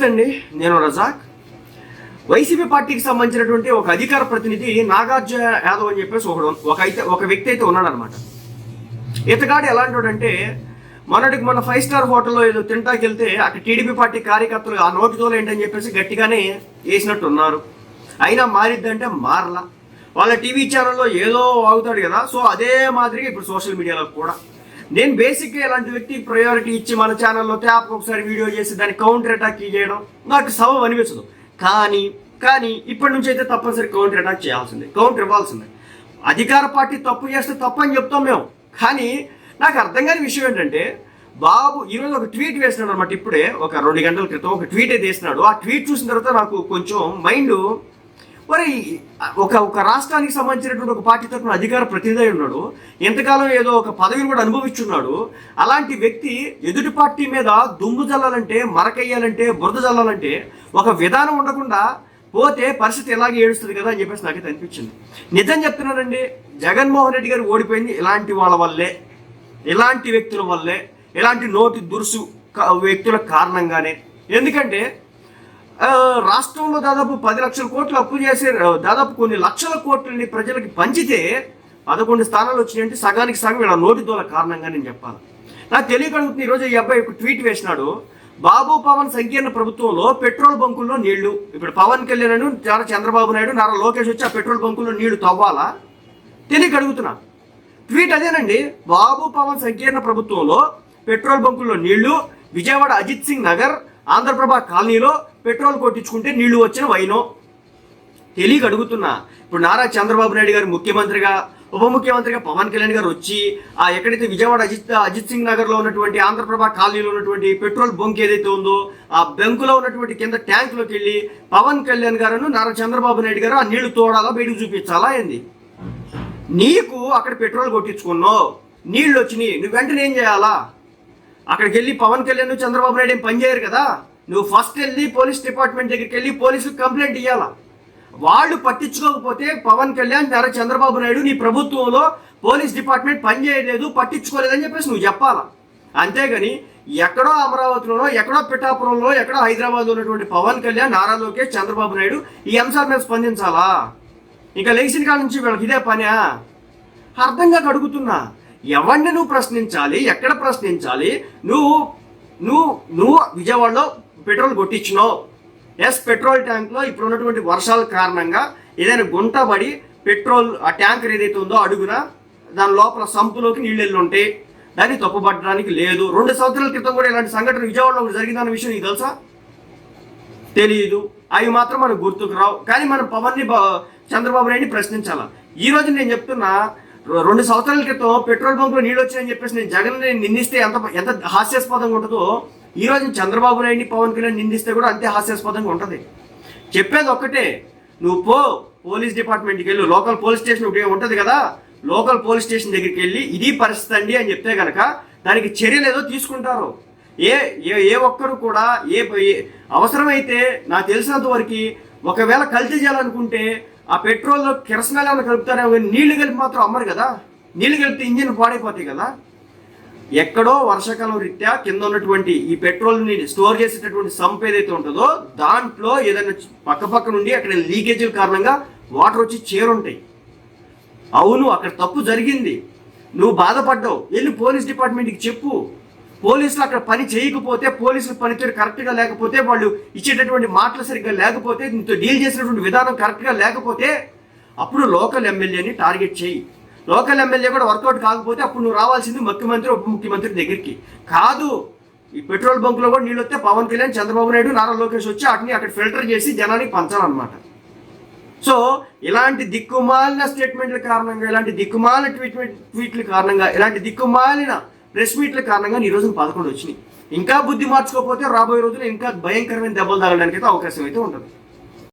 నమస్తే అండి నేను రజాక్. వైసీపీ పార్టీకి సంబంధించినటువంటి ఒక అధికార ప్రతినిధి నాగార్జున యాదవ్ అని చెప్పేసి ఒకడు ఒక అయితే ఒక వ్యక్తి అయితే ఉన్నాడనమాట ఇతగాడు ఎలాంటి వాడంటే మొన్నటికి మన ఫైవ్ స్టార్ హోటల్లో ఏదో తింటాకి వెళ్తే అక్కడ టీడీపీ పార్టీ కార్యకర్తలు ఆ నోటితోలు ఏంటని చెప్పేసి గట్టిగానే వేసినట్టు ఉన్నారు అయినా మారిద్దంటే మారలా. వాళ్ళ టీవీ ఛానల్లో ఏదో వాగుతాడు కదా సో అదే మాదిరిగా ఇప్పుడు సోషల్ మీడియాలో కూడా. నేను బేసిక్గా ఇలాంటి వ్యక్తికి ప్రయారిటీ ఇచ్చి మన ఛానల్లో ట్యాప్ ఒకసారి వీడియో చేసి దాన్ని కౌంటర్ అటాక్ చేయడం నాకు సవం అనిపించదు. కానీ కానీ ఇప్పటి నుంచి అయితే తప్పనిసరి కౌంటర్ అటాక్ చేయాల్సిందే. కౌంటర్ ఇవ్వాల్సిందే. అధికార పార్టీ తప్పు చేస్తే తప్పు అని చెప్తాం మేము. కానీ నాకు అర్థం కాని విషయం ఏంటంటే బాబు ఈరోజు ఒక ట్వీట్ వేసినాడు అనమాట ఇప్పుడే. ఒక రెండు గంటల క్రితం ఒక ట్వీట్ అయితే వేసినాడు ఆ ట్వీట్ చూసిన తర్వాత నాకు కొంచెం మైండ్ మరి ఒక ఒక రాష్ట్రానికి సంబంధించినటువంటి ఒక పార్టీ తరఫున అధికార ప్రతినిధి ఉన్నాడు. ఎంతకాలం ఏదో ఒక పదవిని కూడా అనుభవిస్తున్నాడు. అలాంటి వ్యక్తి ఎదుటి పార్టీ మీద దుమ్ము జల్లాలంటే మరకయ్యాలంటే బురద జల్లాలంటే ఒక విధానం ఉండకుండా పోతే పరిస్థితి ఎలాగే ఏడుస్తుంది కదా అని చెప్పేసి నాకైతే అనిపించింది. నిజం చెప్తున్నానండి జగన్మోహన్ రెడ్డి గారు ఓడిపోయింది ఇలాంటి వాళ్ళ వల్లే ఇలాంటి వ్యక్తుల వల్లే ఇలాంటి నోటి దురుసు వ్యక్తుల కారణంగానే. ఎందుకంటే రాష్ట్రంలో దాదాపు పది లక్షల కోట్లు అప్పు చేసే దాదాపు కొన్ని లక్షల కోట్లని ప్రజలకి పంచితే పదకొండు స్థానాలు వచ్చినాయంటే సగానికి సగం ఇలా నోటి దోల కారణంగా నేను చెప్పాలి. నాకు తెలియగలుగుతుంది ఈరోజు ఈ అబ్బాయి ఒక ట్వీట్ వేసినాడు. బాబు పవన్ సంకీర్ణ ప్రభుత్వంలో పెట్రోల్ బంకుల్లో నీళ్ళు. ఇప్పుడు పవన్ కళ్యాణ్ నారా చంద్రబాబు నాయుడు నారా లోకేష్ వచ్చి ఆ పెట్రోల్ బంకుల్లో నీళ్ళు తవ్వాలా? తెలియక అడుగుతున్నా ట్వీట్ అదేనండి. బాబు పవన్ సంకీర్ణ ప్రభుత్వంలో పెట్రోల్ బంకుల్లో నీళ్ళు విజయవాడ అజిత్ సింగ్ నగర్ ఆంధ్రప్రభ కాలనీలో పెట్రోల్ కొట్టించుకుంటే నీళ్ళు వచ్చిన వైనో. తెలియక అడుగుతున్నా. ఇప్పుడు నారా చంద్రబాబు నాయుడు గారు ముఖ్యమంత్రిగా ఉప ముఖ్యమంత్రిగా పవన్ కళ్యాణ్ గారు వచ్చి ఆ ఎక్కడైతే విజయవాడ అజిత్ అజిత్ సింగ్ నగర్లో ఉన్నటువంటి ఆంధ్రప్రభ కాలనీలో ఉన్నటువంటి పెట్రోల్ బంక్ ఏదైతే ఉందో ఆ బంకులో ఉన్నటువంటి కింద ట్యాంక్లోకి వెళ్ళి పవన్ కళ్యాణ్ గారు నారా చంద్రబాబు నాయుడు గారు ఆ నీళ్ళు తోడాలా బయటకు చూపించాలా ఏంది? నీకు అక్కడ పెట్రోల్ కొట్టించుకున్నావు. నీళ్ళు వచ్చినాయి. నువ్వు వెంటనే ఏం చేయాలా? అక్కడికి వెళ్ళి పవన్ కళ్యాణ్ చంద్రబాబు నాయుడు ఏం పని చేయరు కదా? నువ్వు ఫస్ట్ వెళ్ళి పోలీస్ డిపార్ట్మెంట్ దగ్గరికి వెళ్ళి పోలీసులకు కంప్లైంట్ ఇవ్వాలా వాళ్ళు పట్టించుకోకపోతే పవన్ కళ్యాణ్ నారా చంద్రబాబు నాయుడు నీ ప్రభుత్వంలో పోలీస్ డిపార్ట్మెంట్ పని చేయలేదు పట్టించుకోలేదని చెప్పేసి నువ్వు చెప్పాలా? అంతేగాని ఎక్కడో అమరావతిలోనో ఎక్కడో పిఠాపురంలో ఎక్కడో హైదరాబాద్ ఉన్నటువంటి పవన్ కళ్యాణ్ నారా లోకేష్ చంద్రబాబు నాయుడు ఈ అంశాల మీద స్పందించాలా? ఇంకా లేచిన కాడ నుంచి వీళ్ళకి ఇదే పనా? అర్థంగా అడుగుతున్నా ఎవరిని నువ్వు ప్రశ్నించాలి? ఎక్కడ ప్రశ్నించాలి? నువ్వు నువ్వు నువ్వు విజయవాడలో పెట్రోల్ కొట్టించినావు. ఎస్ పెట్రోల్ ట్యాంక్లో ఇప్పుడు ఉన్నటువంటి వర్షాల కారణంగా ఏదైనా గుంట పడి పెట్రోల్ ఆ ట్యాంకర్ ఏదైతే ఉందో అడుగున దాని లోపల సంపులోకి నీళ్ళు వెళ్ళి ఉంటాయి దాన్ని తప్పుపట్టడానికి లేదు. రెండు సంవత్సరాల క్రితం కూడా ఇలాంటి సంఘటన విజయవాడలో జరిగిందన్న విషయం నీకు తెలుసా? తెలియదు అవి మాత్రం మనకు గుర్తుకు రావు. కానీ మనం పవన్ని చంద్రబాబు నాయుడిని ప్రశ్నించాలా? ఈ రోజు నేను చెప్తున్నా రెండు సంవత్సరాల క్రితం పెట్రోల్ బంక్లో నీళ్ళు వచ్చాయని చెప్పేసి నేను జగన్ నిందిస్తే ఎంత ఎంత హాస్యాస్పదంగా ఉంటుందో ఈ రోజు చంద్రబాబు నాయుడిని పవన్ కళ్యాణ్ నిందిస్తే కూడా అంతే హాస్యాస్పదంగా ఉంటుంది. చెప్పేది ఒక్కటే నువ్వు పో పోలీస్ డిపార్ట్మెంట్కి వెళ్ళు లోకల్ పోలీస్ స్టేషన్ ఒకటి ఉంటుంది కదా లోకల్ పోలీస్ స్టేషన్ దగ్గరికి వెళ్ళి ఇది పరిస్థితి అండి అని చెప్తే కనుక దానికి చర్యలు ఏదో తీసుకుంటారు. ఏ ఏ ఏ ఒక్కరు కూడా ఏ అవసరమైతే నాకు తెలిసినంత వరకు ఒకవేళ కల్తీ చేయాలనుకుంటే ఆ పెట్రోల్లో కిరసనాలు ఏమైనా కలుపుతారేమో నీళ్ళు కలిపి మాత్రం అమ్మరు కదా. నీళ్ళు కలిపితే ఇంజిన్ పాడైపోతాయి కదా. ఎక్కడో వర్షాకాలం రీత్యా కింద ఉన్నటువంటి ఈ పెట్రోల్ని స్టోర్ చేసేటటువంటి సంప్ ఏదైతే ఉంటుందో దాంట్లో ఏదైనా పక్క పక్క నుండి అక్కడ లీకేజీల కారణంగా వాటర్ వచ్చి చేరుంటాయి. అవును అక్కడ తప్పు జరిగింది. నువ్వు బాధపడ్డావు. వెళ్ళి పోలీస్ డిపార్ట్మెంట్కి చెప్పు. పోలీసులు అక్కడ పని చేయకపోతే పోలీసులు పనితీరు కరెక్ట్గా లేకపోతే వాళ్ళు ఇచ్చేటటువంటి మాటలు సరిగ్గా లేకపోతే నీతో డీల్ చేసినటువంటి విధానం కరెక్ట్గా లేకపోతే అప్పుడు లోకల్ ఎమ్మెల్యేని టార్గెట్ చేయి. లోకల్ ఎమ్మెల్యే కూడా వర్కౌట్ కాకపోతే అప్పుడు నువ్వు రావాల్సింది ముఖ్యమంత్రి ఉప ముఖ్యమంత్రి దగ్గరికి. కాదు ఈ పెట్రోల్ బంకులో కూడా నీళ్ళు వస్తే పవన్ కళ్యాణ్ చంద్రబాబు నాయుడు నారా లోకేష్ వచ్చి వాటిని అక్కడ ఫిల్టర్ చేసి జనానికి పంచాలన్నమాట. సో ఇలాంటి దిక్కుమాలిన స్టేట్మెంట్ల కారణంగా ఇలాంటి దిక్కుమాలిన ట్వీట్మెంట్ ట్వీట్ల కారణంగా ఇలాంటి దిక్కుమాలిన ప్రెస్ మీట్ల కారణంగా ఈ రోజు పదకొండు వచ్చినాయి. ఇంకా బుద్ధి మార్చుకోకపోతే రాబోయే రోజుల్లో ఇంకా భయంకరమైన దెబ్బలు తగలడానికి అయితే అవకాశం అయితే ఉంటుంది